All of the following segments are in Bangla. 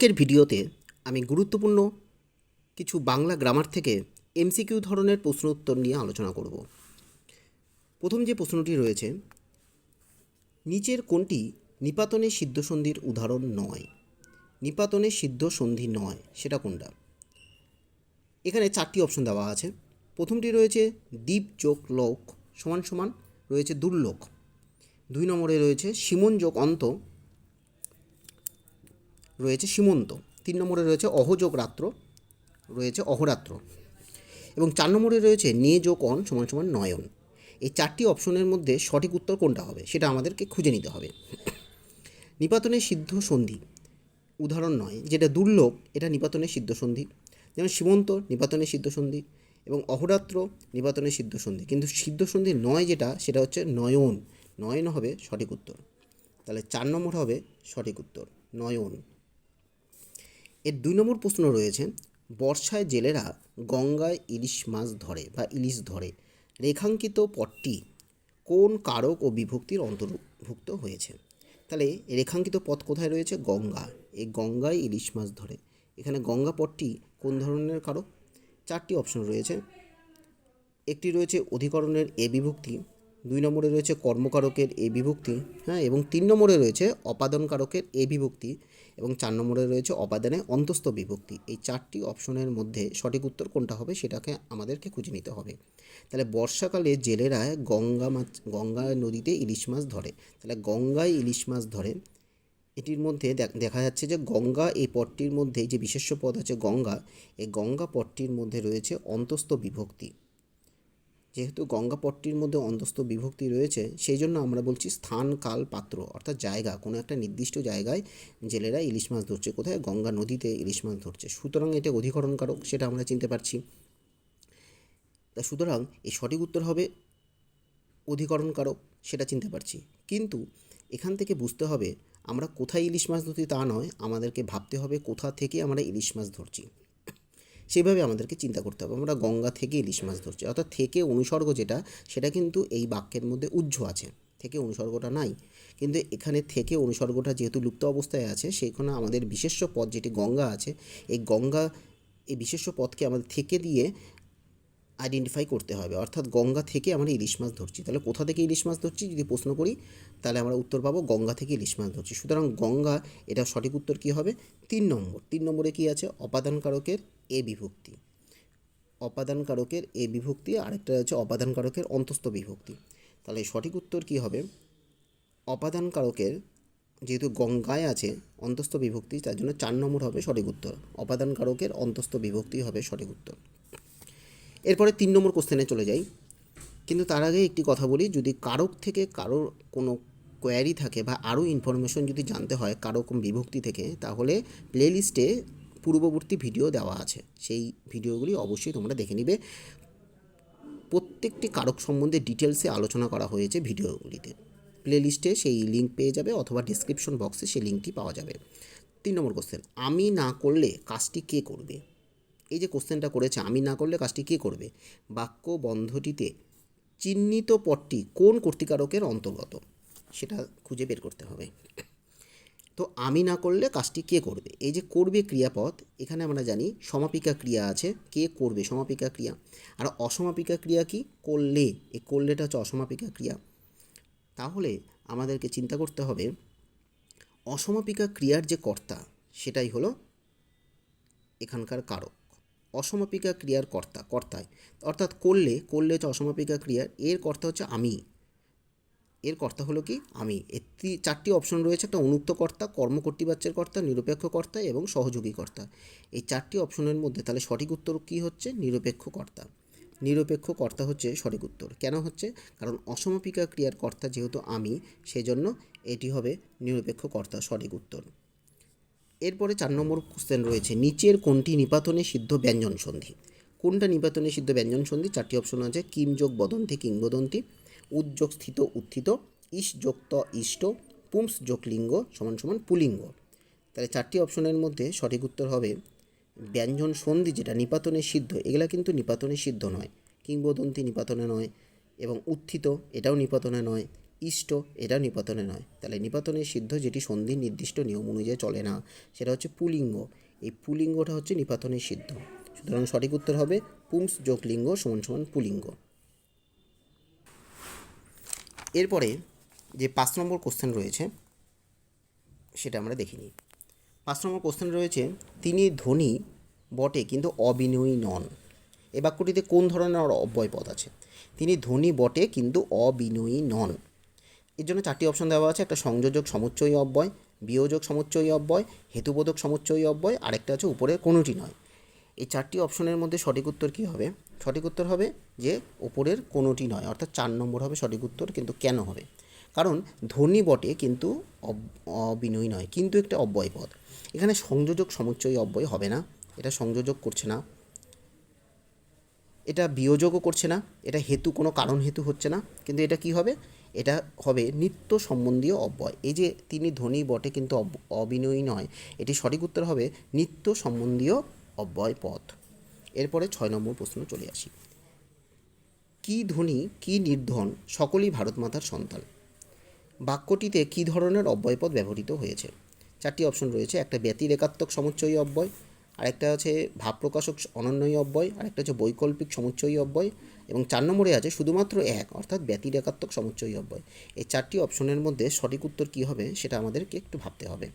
আজকের ভিডিওতে আমি গুরুত্বপূর্ণ কিছু বাংলা গ্রামার থেকে এমসিকিউ ধরনের প্রশ্ন উত্তর নিয়ে আলোচনা করব। প্রথম যে প্রশ্নটি রয়েছে, নিচের কোনটি নিপাতনের সিদ্ধসন্ধির উদাহরণ নয়? নিপাতনে সিদ্ধ সন্ধি নয়, সেটা কোনটা? এখানে চারটি অপশন দেওয়া আছে। প্রথমটি রয়েছে, দ্বীপ যোগ লোক, সমান সমান। রয়েছে দুর্লোক। দুই নম্বরে রয়েছে সিমন যোগ, অন্ত। রয়েছে সীমন্ত, তিন নম্বরে রয়েছে অহযোগ রাত্র, রয়েছে অহরাত্র এবং চার নম্বরে রয়েছে নে যোগ অন সমান সমান নয়ন। এই চারটি অপশনের মধ্যে সঠিক উত্তর কোনটা হবে সেটা আমাদেরকে খুঁজে নিতে হবে। নিপাতনের সিদ্ধ সন্ধি, উদাহরণ নয়, যেটা দুর্লভ, এটা নিপাতনের সিদ্ধ সন্ধি। যেমন সীমন্ত নিপাতনের সিদ্ধ সন্ধি এবং অহরাত্র নিপাতনের সিদ্ধ সন্ধি। কিন্তু সিদ্ধ সন্ধি নয় যেটা, সেটা হচ্ছে নয়ন। নয়ন হবে সঠিক উত্তর। তাহলে চার নম্বর হবে সঠিক উত্তর, নয়ন। এর দুই নম্বর প্রশ্ন রয়েছে, বর্ষায় জেলেরা গঙ্গায় ইলিশ মাছ ধরে বা ইলিশ ধরে। রেখাঙ্কিত পথটি কোন কারক ও বিভক্তির অন্তর্ভুক্ত হয়েছে? তাহলে রেখাঙ্কিত পথ কোথায় রয়েছে? গঙ্গা। এই গঙ্গায় ইলিশ মাছ ধরে। এখানে গঙ্গা পথটি কোন ধরনের কারক? চারটি অপশন রয়েছে। একটি রয়েছে অধিকরণের এ বিভক্তি দুই নম্বরে রয়েছে কর্মকারকের এ বিভক্তি হ্যাঁ এবং তিন নম্বরে রয়েছে অপাদানকারকের এ বিভক্তি এবং চার নম্বরে রয়েছে অপাদানে অন্তস্থ বিভক্তি। এই চারটি অপশনের মধ্যে সঠিক উত্তর কোনটা হবে সেটাকে আমাদেরকে খুঁজে নিতে হবে। তাহলে বর্ষাকালে জেলেরা গঙ্গা মাছ গঙ্গা নদীতে ইলিশ মাছ ধরে। তাহলে গঙ্গায় ইলিশ মাছ ধরে, এটির মধ্যে দেখা যাচ্ছে যে গঙ্গা এই পথটির মধ্যে যে বিশেষ্য পদ আছে গঙ্গা, এই গঙ্গা পথটির মধ্যে রয়েছে অন্তস্থ বিভক্তি। যেহেতু গঙ্গা পট্টির মধ্যে অন্তস্থ বিভক্তি রয়েছে, সেই জন্য আমরা বলছি স্থান, কাল, পাত্র, অর্থাৎ জায়গা। কোনো একটা নির্দিষ্ট জায়গায় জেলেরা ইলিশ মাছ ধরছে। কোথায়? গঙ্গা নদীতে ইলিশ মাছ ধরছে। সুতরাং এটা অধিকরণকারক, সেটা আমরা চিনতে পারছি। তা সুতরাং এই সঠিক উত্তর হবে অধিকরণকারক, সেটা চিনতে পারছি। কিন্তু এখান থেকে বুঝতে হবে, আমরা কোথায় ইলিশ মাছ ধরছি তা নয়, আমাদেরকে ভাবতে হবে কোথা থেকে আমরা ইলিশ মাছ ধরছি। সেইভাবে আমাদেরকে চিন্তা করতে হবে। আমরা গঙ্গা থেকে ইলিশ মাছ ধরছি। অর্থাৎ থেকে অনুসর্গ যেটা, সেটা কিন্তু এই বাক্যের মধ্যে উজ্জ্ব আছে। থেকে অনুসর্গটা নাই। কিন্তু এখানে থেকে অনুসর্গটা যেহেতু লুপ্ত অবস্থায় আছে, সেইখানে আমাদের বিশেষ্য পদ যেটি গঙ্গা আছে, এই গঙ্গা, এই বিশেষ্য পদকে আমাদের থেকে দিয়ে আইডেন্টিফাই করতে হবে। অর্থাৎ গঙ্গা থেকে আমরা ইলিশ মাছ ধরছি। তাহলে কোথা থেকে ইলিশ মাছ ধরছি? যদি প্রশ্ন করি, তাহলে আমরা উত্তর পাবো গঙ্গা থেকে ইলিশ মাছ ধরছি। সুতরাং গঙ্গা এটা সঠিক উত্তর কী হবে? তিন নম্বর। তিন নম্বরে কী আছে? অপাদান কারকের এ বিভক্তি। অপাদান কারকের এ বিভক্তি, আরেকটা হচ্ছে অপাদান কারকের অন্তস্থ বিভক্তি। তাহলে সঠিক উত্তর কী হবে? অপাদান কারকের যেহেতু গঙ্গায় আছে অন্তস্থ বিভক্তি, তার জন্য চার নম্বর হবে সঠিক উত্তর। অপাদান কারকের অন্তস্থ বিভক্তি হবে সঠিক উত্তর। এরপরে তিন নম্বর কোশ্চেনে চলে যাই। কিন্তু তার আগে একটি কথা বলি, যদি কারক থেকে কারোর কোনো কোয়ারি থাকে বা আরও ইনফরমেশন যদি জানতে হয় কারও কোন বিভক্তি থেকে, তাহলে প্লেলিস্টে পূর্ববর্তী ভিডিও দেওয়া আছে। সেই ভিডিওগুলি অবশ্যই তোমরা দেখে নিবে। প্রত্যেকটি কারক সম্বন্ধে ডিটেলসে আলোচনা করা হয়েছে ভিডিওগুলিতে প্লেলিস্টে সেই লিঙ্ক পেয়ে যাবে অথবা ডিসক্রিপশন বক্সে সেই লিঙ্কটি পাওয়া যাবে। তিন নম্বর কোশ্চেন আমি না করলে কাজটি কে করবে? এই যে কোশ্চেনটা করেছে, আমি না করলে কাজটি কে করবে? বাক্য বন্ধটিতে চিহ্নিত পদটি কোন কর্তিকারকের অন্তর্গত? সেটা খুঁজে বের করতে হবে। তো আমি না করলে কাজটি কে করবে? এই যে করবে ক্রিয়াপদ, এখানে আমরা জানি সমাপিকা ক্রিয়া আছে, কে করবে সমাপিকা ক্রিয়া? আর অসমাপিকা ক্রিয়া কি? করলে। এই করলেটা হচ্ছে অসমাপিকা ক্রিয়া। তাহলে আমাদেরকে চিন্তা করতে হবে, অসমাপিকা ক্রিয়ার যে কর্তা, সেটাই হলো এখানকার কারক। অসমাপিকা ক্রিয়ার কর্তা, কর্তায়। অর্থাৎ করলে করলে হচ্ছে অসমাপিকা ক্রিয়ার এর কর্তা হচ্ছে আমি। এর কর্তা হলো কি? আমি। এর চারটি অপশন রয়েছে, একটা অনুক্ত কর্তা কর্মকর্তৃবাচ্যের কর্তা, নিরপেক্ষ কর্তা এবং সহযোগী কর্তা। এই চারটি অপশনের মধ্যে তাহলে সঠিক উত্তর কি হচ্ছে? নিরপেক্ষ কর্তা। নিরপেক্ষ কর্তা হচ্ছে সঠিক উত্তর। কেন হচ্ছে? কারণ অসমাপিকা ক্রিয়ার কর্তা যেহেতু আমি, সেজন্য এটি হবে নিরপেক্ষ কর্তা সঠিক উত্তর। এরপরে চার নম্বর কোশ্চেন রয়েছে, নিচের কোনটি নিপাতনে সিদ্ধ ব্যঞ্জন সন্ধি? কোনটা নিপাতনে সিদ্ধ ব্যঞ্জন সন্ধি? চারটি অপশন আছে, কিম যোগ বদন্তি কিংবদন্তি উদ্যোগ স্থিত, উত্থিত, ইস ত ইষ্ট পুংস যোগ লিঙ্গ, সমান সমান পুলিঙ্গ। তাহলে চারটি অপশনের মধ্যে সঠিক উত্তর হবে, ব্যঞ্জন সন্ধি যেটা নিপাতনে সিদ্ধ, এগুলা কিন্তু নিপাতনে সিদ্ধ নয়। কিংবদন্তি নিপাতনে নয় এবং উত্থিত, এটাও নিপাতনে নয়। ইষ্ট, এটা নিপাতনে নয়। তাহলে নিপাতনের সিদ্ধ যেটি সন্ধির নির্দিষ্ট নিয়ম অনুযায়ী চলে না, সেটা হচ্ছে পুলিঙ্গ। এই পুলিঙ্গটা হচ্ছে নিপাতনের সিদ্ধ। সুতরাং সঠিক উত্তর হবে পুংস যোগ লিঙ্গ সমান সমান পুলিঙ্গ। এরপরে যে পাঁচ নম্বর কোশ্চেন রয়েছে, সেটা আমরা দেখিনি পাঁচ নম্বর কোশ্চেন রয়েছে, তিনি ধনী, বটে, কিন্তু অবিনয়ী নন। এ বাক্যটিতে কোন ধরনের অব্যয় পদ আছে? তিনি ধনী, বটে, কিন্তু অবিনয়ী নন। এর জন্য চারটি অপশন দেওয়া আছে। একটা সংযোজক সমুচ্চয়ী অব্যয়, বিয়োজক সমুচ্চয়ী অব্যয়, হেতুবোধক সমুচ্চয়ী অব্যয়, আরেকটা আছে উপরে কোনোটি নয়। এই চারটি অপশনের মধ্যে সঠিক উত্তর কী হবে? সঠিক উত্তর হবে যে উপরের কোনোটি নয়, অর্থাৎ চার নম্বর হবে সঠিক উত্তর, কিন্তু কেন হবে? কারণ ধনী বটে, কিন্তু অব- অবিনয়ী নয়, কিন্তু একটা অব্যয় পদ। এখানে সংযোজক সমুচ্চয়ী অব্যয় হবে না, এটা সংযোজক করছে না। এটা বিয়োজকও করছে না, এটা হেতু, কোনো কারণ হেতু হচ্ছে না, কিন্তু এটা কি হবে? এটা হবে নিত্য সম্বন্ধীয় অব্যয়। এই যে তিনি ধনী বটে কিন্তু অব- অবিনয়ী নয়, এটি সঠিক উত্তর হবে নিত্য সম্বন্ধীয় অব্যয় পদ এরপরে ছয় নম্বর প্রশ্ন চলে আসি। কি ধ্বনি কি নির্ধন, সকলই ভারত মাতার সন্তান। বাক্যটিতে কী ধরনের অব্যয়পদ ব্যবহৃত হয়েছে? চারটি অপশন রয়েছে, একটা ব্যতিরেকাত্মক সমুচ্চয়ী অব্যয়, আরেকটা আছে ভাবপ্রকাশক অনন্যয়ী অব্যয়, আরেকটা হচ্ছে বৈকল্পিক সমুচ্চয়ী অব্যয় এবং চার নম্বরে আছে শুধুমাত্র এক, অর্থাৎ ব্যতিরেকাত্মক সমুচ্চয়ী অব্যয়। এই চারটি অপশনের মধ্যে সঠিক উত্তর কী হবে সেটা আমাদেরকে একটু ভাবতে হবে।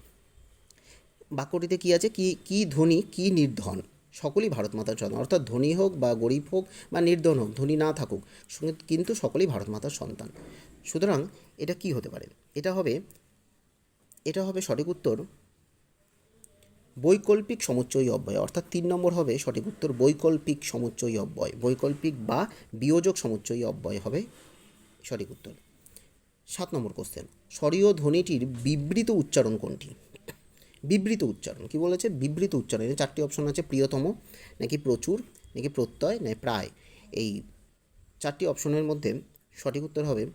বাক্যটিতে কী আছে? কি কি ধনী, কি নির্ধন? সকলেই ভারত মাতার সন্তান, অর্থাৎ ধনী হোক বা গরিব হোক বা নির্ধন হোক, ধনী না থাকুক কিন্তু সকলেই ভারত মাতার সন্তান। সুতরাং এটা কি হতে পারে? এটা হবে এটা হবে সঠিক উত্তর বৈকল্পিক সমুচ্চয়ী অব্যয়, অর্থাৎ তিন নম্বর হবে সঠিক উত্তর, বৈকল্পিক সমুচ্চয়ী অব্যয়, বৈকল্পিক বা বিয়োজক সমুচ্চয়ী অব্যয় হবে সঠিক উত্তর। সাত নম্বর কোশ্চেন স্বরীয় ধ্বনিটির বিবৃত উচ্চারণ কোনটি? বিবৃত উচ্চারণ, কি বলেছে? বিবৃত উচ্চারণ এর চারটি অপশন আছে, প্রিয়তম, নাকি প্রচুর, নাকি প্রত্যয়, নাকি প্রায়। এই চারটি অপশনের মধ্যে সঠিক উত্তর হবে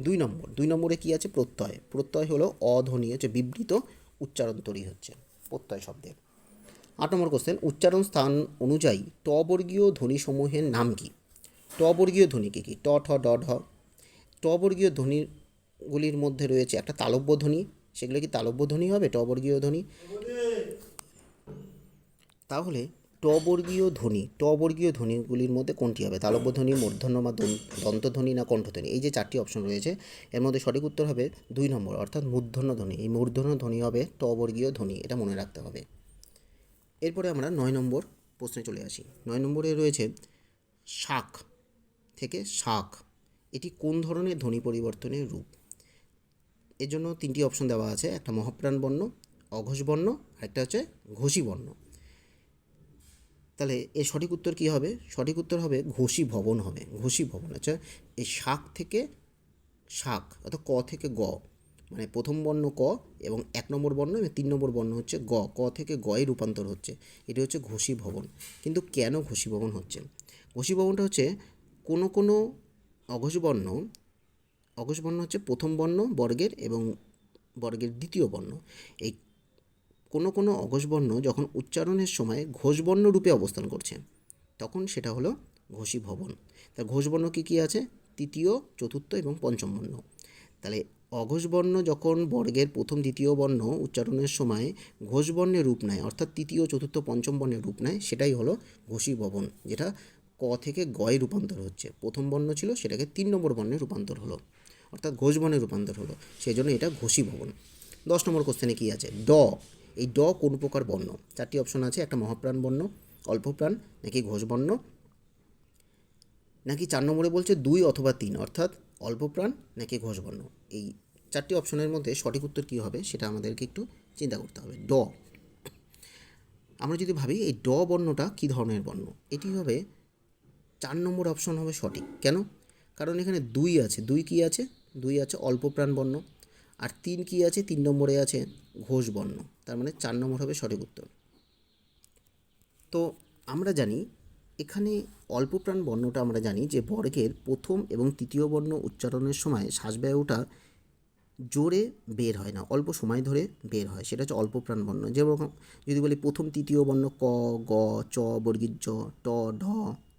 দুই নম্বর। দুই নম্বরে কি আছে? প্রত্যয়। প্রত্যয় হলো অধ্বনি, হচ্ছে বিবৃত উচ্চারণ তৈরি হচ্ছে। প্রত্যয় শব্দের। আট নম্বর কোশ্চেন উচ্চারণ স্থান অনুযায়ী ট বর্গীয় ধ্বনিসমূহের নাম কি? ট বর্গীয় ধ্বনি কী কী? ট, ঠ, ড, ঢ। ট বর্গীয় ধ্বনিগুলির মধ্যে রয়েছে একটা তালব্য ধ্বনি, সেগুলো কি তালব্য ধ্বনি হবে? টবর্গীয় বর্গীয় ধ্বনি? তাহলে ট বর্গীয় ধ্বনি, টবর্গীয় ধ্বনিগুলির মধ্যে কোনটি হবে? তালব্য ধ্বনি মূর্ধন্য বা দন্তধ্বনি না কণ্ঠধ্বনি? এই যে চারটি অপশন রয়েছে, এর মধ্যে সঠিক উত্তর হবে দুই নম্বর, অর্থাৎ মূর্ধন্য ধ্বনি এই মূর্ধন্য ধ্বনি হবে ট বর্গীয় ধ্বনি, এটা মনে রাখতে হবে। এরপরে আমরা নয় নম্বর প্রশ্নে চলে আসি। নয় নম্বরে রয়েছে শাক থেকে শাক, এটি কোন ধরনের ধ্বনি পরিবর্তনের রূপ? এর জন্য তিনটি অপশন দেওয়া আছে, একটা মহাপ্রাণ বর্ণ অঘোষ বর্ণ আরেকটা হচ্ছে ঘোষী বর্ণ তাহলে এর সঠিক উত্তর কী হবে? সঠিক উত্তর হবে ঘোষী ভবন হবে, ঘোষী ভবন। আচ্ছা এই শাক থেকে শাক অর্থাৎ ক থেকে গ মানে প্রথম বর্ণ ক এবং এক নম্বর বর্ণ এবং তিন নম্বর বর্ণ হচ্ছে গ। ক থেকে গয়ে রূপান্তর হচ্ছে, এটি হচ্ছে ঘোষী ভবন। কিন্তু কেন ঘোষী ভবন হচ্ছে? ঘোষী ভবনটা হচ্ছে কোনো কোনো অঘোষ বর্ণ অঘোষ বর্ণ হচ্ছে প্রথম বর্ণ বর্গের এবং বর্গের দ্বিতীয় বর্ণ। এই কোনো কোনো অঘোষবর্ণ যখন উচ্চারণের সময় ঘোষবর্ণ রূপে অবস্থান করছে, তখন সেটা হলো ঘোষী ভবন তা ঘোষবর্ণ কী কী আছে? তৃতীয়, চতুর্থ এবং পঞ্চম বর্ণ। তাহলে অঘোষবর্ণ যখন বর্গের প্রথম দ্বিতীয় বর্ণ উচ্চারণের সময় ঘোষবর্ণের রূপ নেয়, অর্থাৎ তৃতীয়, চতুর্থ, পঞ্চম বর্ণের রূপ নেয়, সেটাই হলো ঘোষী ভবন যেটা ক থেকে গয়ে রূপান্তর হচ্ছে। প্রথম বর্ণ ছিল, সেটাকে তিন নম্বর বর্ণে রূপান্তর হলো, অর্থাৎ ঘোষ বর্ণে রূপান্তর হলো। সেই জন্য এটা ঘোষী ভবন দশ নম্বর কোশ্চেনে কী আছে? ড এই ড কোন প্রকার বর্ণ? চারটি অপশন আছে, একটা মহাপ্রাণ বর্ণ অল্প প্রাণ নাকি ঘোষ বর্ণ নাকি চার নম্বরে বলছে দুই অথবা তিন, অর্থাৎ অল্প প্রাণ নাকি ঘোষ বর্ণ এই চারটি অপশনের মধ্যে সঠিক উত্তর কী হবে সেটা আমাদেরকে একটু চিন্তা করতে হবে। ড। আমরা যদি ভাবি, এই ড বর্ণটা কী ধরনের বর্ণ? এটি হবে, চার নম্বর অপশন হবে সঠিক। কেন? কারণ এখানে দুই আছে। দুই কী আছে? দুই আছে অল্প প্রাণ বর্ণ। আর তিন কি আছে? তিন নম্বরে আছে ঘোষ বর্ণ তার মানে চার নম্বর হবে সঠিক উত্তর। তো আমরা জানি, এখানে অল্প প্রাণ বর্ণটা আমরা জানি যে বর্গের প্রথম এবং তৃতীয় বর্ণ উচ্চারণের সময় শ্বাসব্যয়টা জোরে বের হয় না, অল্প সময় ধরে বের হয়। সেটা হচ্ছে অল্প প্রাণ বর্ণ। যেরকম যদি বলি প্রথম তৃতীয় বর্ণ ক, গ, চ বর্গীর জ, ট, ঢ,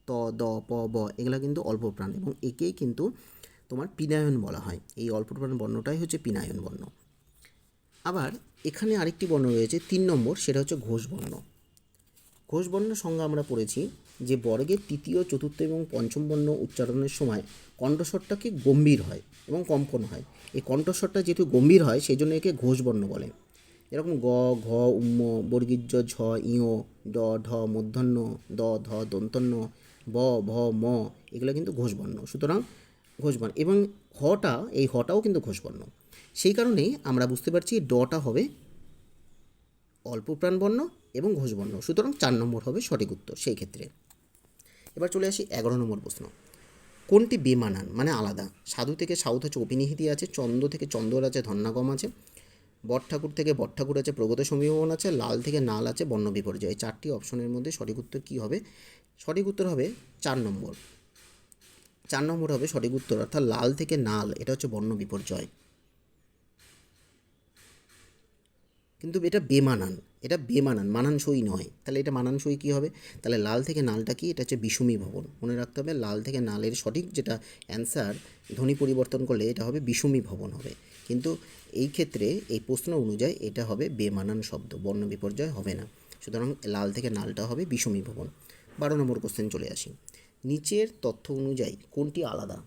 ত, দ, প, ব, এগুলো কিন্তু অল্প প্রাণ এবং একেই কিন্তু তোমার পিনায়ন বলা হয়। এই অল্প প্রাণ বর্ণটাই হচ্ছে পিনায়ন বর্ণ। আবার এখানে আরেকটি বর্ণ রয়েছে, তিন নম্বর, সেটা হচ্ছে ঘোষ বর্ণ। ঘোষ বর্ণের সংজ্ঞা আমরা পড়েছি যে বর্গের তৃতীয়, চতুর্থ এবং পঞ্চম বর্ণ উচ্চারণের সময় কণ্ঠস্বরটাকে গম্ভীর হয় এবং কম্পন হয়। এই কণ্ঠস্বরটা যেহেতু গম্ভীর হয় সেই জন্য একে ঘোষ বর্ণ বলে। এরকম গ, ঘ উম্ম বর্গীর্য ঝ, ইয় ড ঢ মূর্ধন্য দ, ধ, দন্তন্য, ব, ভ, ম, এগুলো কিন্তু ঘোষ বর্ণ। সুতরাং ঘোষ বর্ণ এবং হটা, এই হটাও কিন্তু ঘোষবর্ণ। সেই কারণেই আমরা বুঝতে পারছি ডটা হবে অল্প প্রাণবর্ণ এবং ঘোষবর্ণ। সুতরাং চার নম্বর হবে সঠিক উত্তর সেই ক্ষেত্রে। এবার চলে আসি এগারো নম্বর প্রশ্ন। কোনটি বেমানান? মানে আলাদা। সাধু থেকে সাউথ আছে, অপিনিহিতি আছে, চন্দ্র থেকে চন্দর আছে, ধন্যাগম আছে বট ঠাকুর থেকে বট ঠাকুর আছে, প্রগত সমীবন আছে, লাল থেকে নাল আছে, বর্ণ বিপর্যয়। এই চারটি অপশনের মধ্যে সঠিক উত্তর কী হবে? সঠিক উত্তর হবে চার নম্বর। চার নম্বর হবে সঠিক উত্তর, অর্থাৎ লাল থেকে নাল, এটা হচ্ছে বর্ণ বিপর্যয়। কিন্তু এটা বেমানান এটা বেমানান, মানানসই নয়। তাহলে এটা মানানসই কী হবে? তাহলে লাল থেকে নালটা কি? এটা হচ্ছে বিষমী ভবন। মনে রাখতে হবে, লাল থেকে নালের সঠিক যেটা অ্যান্সার, ধ্বনি পরিবর্তন করলে এটা হবে বিষমী ভবন হবে। কিন্তু এই ক্ষেত্রে, এই প্রশ্ন অনুযায়ী এটা হবে বেমানান শব্দ, বর্ণ বিপর্যয় হবে না। সুতরাং লাল থেকে নালটা হবে বিষমী ভবন। বারো নম্বর কোশ্চেন চলে আসি। নিচের তথ্য অনুযায়ী কোনটি আলাদা?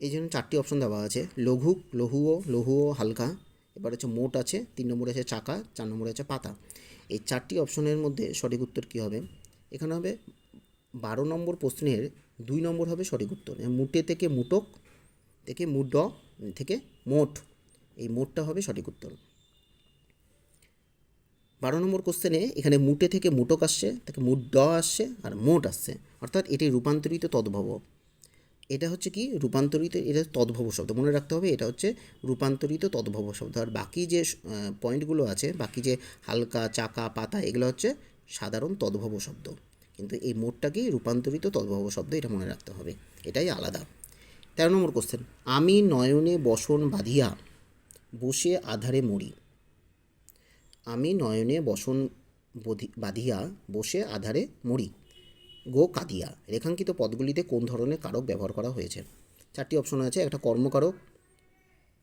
এই জন্য চারটি অপশন দেওয়া আছে। লঘুক লঘুও লঘুও হালকা। এবার হচ্ছে মোট আছে, তিন নম্বরে আছে চাকা, চার নম্বরে আছে পাতা। এই চারটি অপশনের মধ্যে সঠিক উত্তর কী হবে? এখানে হবে বারো নম্বর প্রশ্নের দুই নম্বর হবে সঠিক উত্তর। মুটে থেকে মুটক, থেকে মুড থেকে মোট। এই মোটটা হবে সঠিক উত্তর। বারো নম্বর কোশ্চেনে এখানে মুটে থেকে মুটক আসছে, তাকে মুট ড আসছে আর মোট আসছে। অর্থাৎ এটি রূপান্তরিত তদ্ভব। এটা হচ্ছে কি? রূপান্তরিত, এটা তদ্ভব শব্দ। মনে রাখতে হবে, এটা হচ্ছে রূপান্তরিত তদ্ভব শব্দ। আর বাকি যে পয়েন্টগুলো আছে, বাকি যে হালকা, চাকা, পাতা, এগুলো হচ্ছে সাধারণ তদ্ভব শব্দ। কিন্তু এই মোটটাকেই রূপান্তরিত তদ্ভব শব্দ, এটা মনে রাখতে হবে। এটাই আলাদা। তেরো নম্বর কোশ্চেন আমি নয়নে বসন বাঁধিয়া, বসে আধারে মরি। আমি নয়নে বসন বধি- বাঁধিয়া বসে আধারে মরি গো কাদিয়া, রেখাঙ্কিত পদগুলিতে কোন ধরনের কারক ব্যবহার করা হয়েছে? চারটি অপশন আছে, একটা কর্মকারক,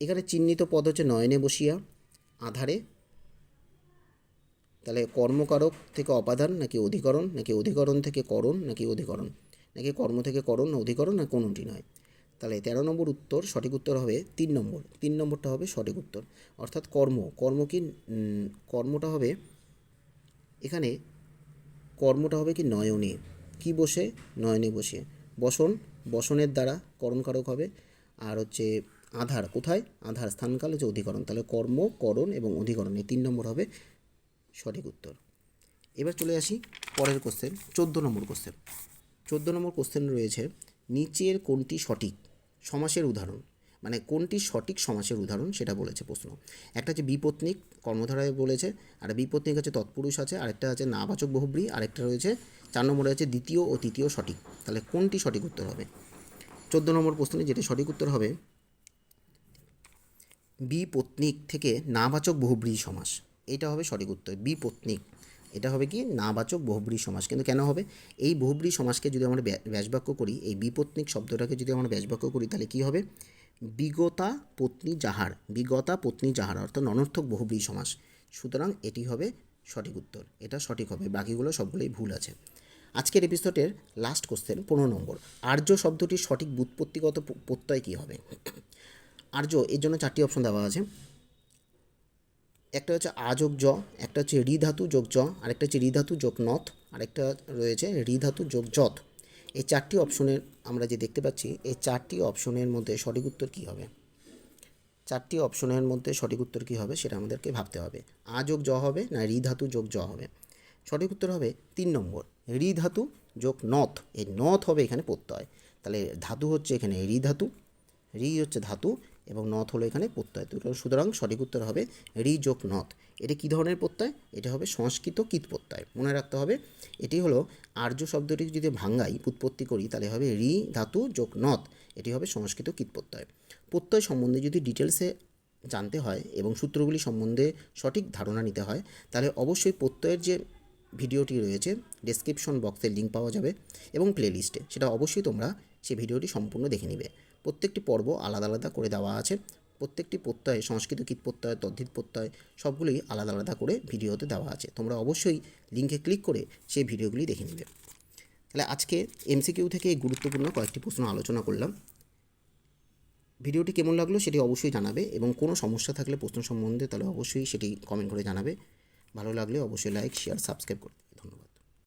এখানে চিহ্নিত পদ হচ্ছে নয়নে বসিয়া, আধারে। তাহলে কর্মকারক থেকে অপাদান, নাকি অধিকরণ নাকি অধিকরণ থেকে করণ, নাকি অধিকরণ? নাকি কর্ম থেকে করণ, না অধিকরণ, না কোনোটি নয়? তাহলে তেরো নম্বর উত্তর সঠিক উত্তর হবে তিন নম্বর। তিন নম্বরটা হবে সঠিক উত্তর। অর্থাৎ কর্ম। কর্ম কি কর্মটা হবে এখানে কর্মটা হবে কি নয়নে। কি বসে? নয়নে বসে। বসন, বসনের দ্বারা করণকারক হবে। আর হচ্ছে আধার। কোথায়? আধার স্থানকাল হচ্ছে অধিকরণ। তাহলে কর্ম, করণ এবং অধিকরণ এই তিন নম্বর হবে সঠিক উত্তর। এবার চলে আসি পরের কোশ্চেন চোদ্দ নম্বর কোশ্চেন চোদ্দ নম্বর কোশ্চেন রয়েছে, নিচের কোনটি সঠিক? সমাসের উদাহরণ মানে কোনটি সঠিক সমাসের উদাহরণ সেটা বলেছে প্রশ্ন। একটা হচ্ছে বিপত্নিক, কর্মধারায় বলেছে, আর বিপত্নিক হচ্ছে তৎপুরুষ আছে, আরেকটা আছে নাবাচক বহুব্রী, আরেকটা রয়েছে, চার নম্বরে আছে দ্বিতীয় ও তৃতীয় সঠিক। তাহলে কোনটি সঠিক উত্তর হবে? চোদ্দ নম্বর প্রশ্নে যেটি সঠিক উত্তর হবে, বিপত্নিক থেকে নাবাচক বহুব্রী সমাস, এটা হবে সঠিক উত্তর, বিপত্নিক। এটা হবে কি নাবাচক বহুব্রী সমাস। কিন্তু কেন হবে? এই বহুব্রী সমাসকে যদি আমরা ব্য- ব্যাসবাক্য করি, এই বিপত্নিক শব্দটাকে যদি আমরা ব্যাসবাক্য করি, তাহলে কি হবে? বিগতা পত্নী যাহার, বিগতা পত্নী যাহার, অর্থাৎ অনর্থক বহুব্রী সমাস। সুতরাং এটি হবে সঠিক উত্তর। এটা সঠিক হবে, বাকিগুলো সবগুলোই ভুল আছে। আজকের এপিসোডের লাস্ট কোশ্চেন পনেরো নম্বর। আর্য শব্দটির সঠিক বুৎপত্তিগত প্রত্যয় কী হবে? আর্য, এর জন্য চারটি অপশন দেওয়া আছে। একটা হচ্ছে আ যোগ জ, একটা হচ্ছে রি ধাতু যোগ জ, আরেকটা হচ্ছে রি ধাতু যোগ নথ, আরেকটা রয়েছে রি ধাতু যোগ যত। এই চারটি অপশনের আমরা যে দেখতে পাচ্ছি, এই চারটি অপশনের মধ্যে সঠিক উত্তর কী হবে? চারটি অপশনের মধ্যে সঠিক উত্তর কী হবে সেটা আমাদেরকে ভাবতে হবে। আ যোগ জ হবে না রি ধাতু যোগ জ হবে? সঠিক উত্তর হবে তিন নম্বর, রি ধাতু যোগ নথ, এই নথ হবে এখানে প্রত্যয়। তাহলে ধাতু হচ্ছে এখানে রি ধাতু, রি হচ্ছে ধাতু এবং নথ হলো এখানে প্রত্যয় দুটো। সুতরাং সঠিক উত্তর হবে রি যোগ নথ। এটি কী ধরনের প্রত্যয়? এটা হবে সংস্কৃত কীট প্রত্যয়। মনে রাখতে হবে, এটি হলো আর্য শব্দটি যদি ভাঙ্গাই, উৎপত্তি করি, তাহলে হবে রি ধাতু যোগ নথ। এটি হবে সংস্কৃত কীট প্রত্যয়। প্রত্যয় সম্বন্ধে যদি ডিটেলসে জানতে হয় এবং সূত্রগুলি সম্বন্ধে সঠিক ধারণা নিতে হয়, তাহলে অবশ্যই প্রত্যয়ের যে ভিডিওটি রয়েছে ডেসক্রিপশন বক্সের লিঙ্ক পাওয়া যাবে এবং প্লেলিস্টে সেটা অবশ্যই তোমরা সেই ভিডিওটি সম্পূর্ণ দেখে নিবে। প্রত্যেকটি পর্ব আলাদা আলাদা করে দেওয়া আছে। প্রত্যেকটি প্রত্যয় সংস্কৃত কীট প্রত্যয়, তদ্ধিত প্রত্যয়, সবগুলোই আলাদা আলাদা করে ভিডিওতে দেওয়া আছে। তোমরা অবশ্যই লিঙ্কে ক্লিক করে সেই ভিডিওগুলি দেখে নেবে। তাহলে আজকে এমসিকিউ থেকে এই গুরুত্বপূর্ণ কয়েকটি প্রশ্ন আলোচনা করলাম। ভিডিওটি কেমন লাগল সেটি অবশ্যই জানাবে এবং কোনো সমস্যা থাকলে প্রশ্ন সম্বন্ধে তাহলে অবশ্যই সেটি কমেন্ট করে জানাবে। ভালো লাগলে অবশ্যই লাইক শেয়ার সাবস্ক্রাইব করতে। ধন্যবাদ।